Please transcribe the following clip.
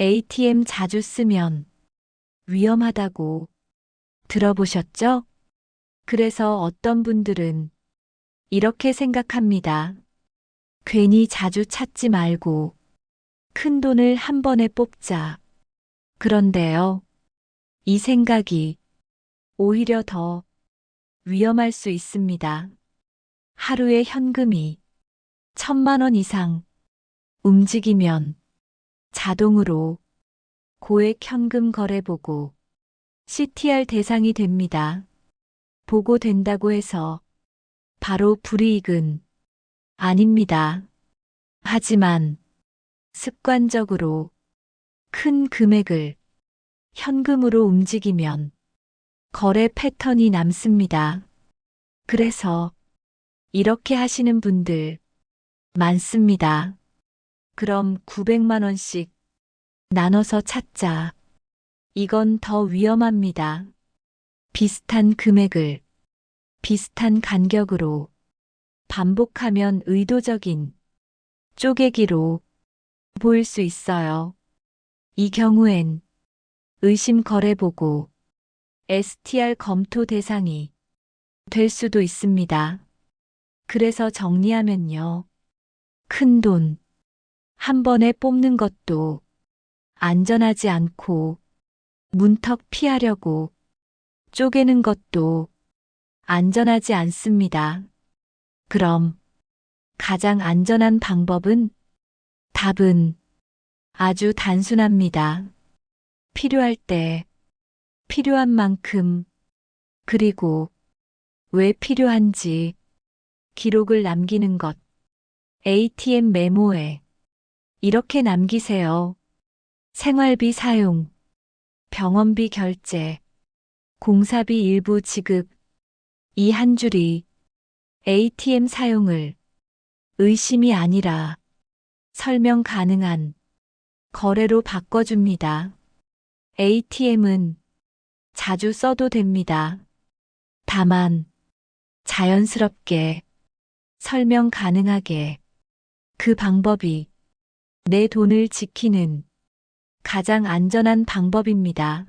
ATM 자주 쓰면 위험하다고 들어보셨죠? 그래서 어떤 분들은 이렇게 생각합니다. 괜히 자주 찾지 말고 큰 돈을 한 번에 뽑자. 그런데요. 이 생각이 오히려 더 위험할 수 있습니다. 하루에 현금이 천만 원 이상 움직이면 자동으로 고액 현금 거래 보고 CTR 대상이 됩니다. 보고 된다고 해서 바로 불이익은 아닙니다. 하지만 습관적으로 큰 금액을 현금으로 움직이면 거래 패턴이 남습니다. 그래서 이렇게 하시는 분들 많습니다. 그럼 900만 원씩 나눠서 찾자. 이건 더 위험합니다. 비슷한 금액을 비슷한 간격으로 반복하면 의도적인 쪼개기로 보일 수 있어요. 이 경우엔 의심 거래 보고 STR 검토 대상이 될 수도 있습니다. 그래서 정리하면요. 큰 돈 한 번에 뽑는 것도 안전하지 않고 문턱 피하려고 쪼개는 것도 안전하지 않습니다. 그럼 가장 안전한 방법은 답은 아주 단순합니다. 필요할 때 필요한 만큼 그리고 왜 필요한지 기록을 남기는 것. ATM 메모에 이렇게 남기세요. 생활비 사용, 병원비 결제, 공사비 일부 지급. 이 한 줄이 ATM 사용을 의심이 아니라 설명 가능한 거래로 바꿔줍니다. ATM은 자주 써도 됩니다. 다만 자연스럽게 설명 가능하게 그 방법이 내 돈을 지키는 가장 안전한 방법입니다.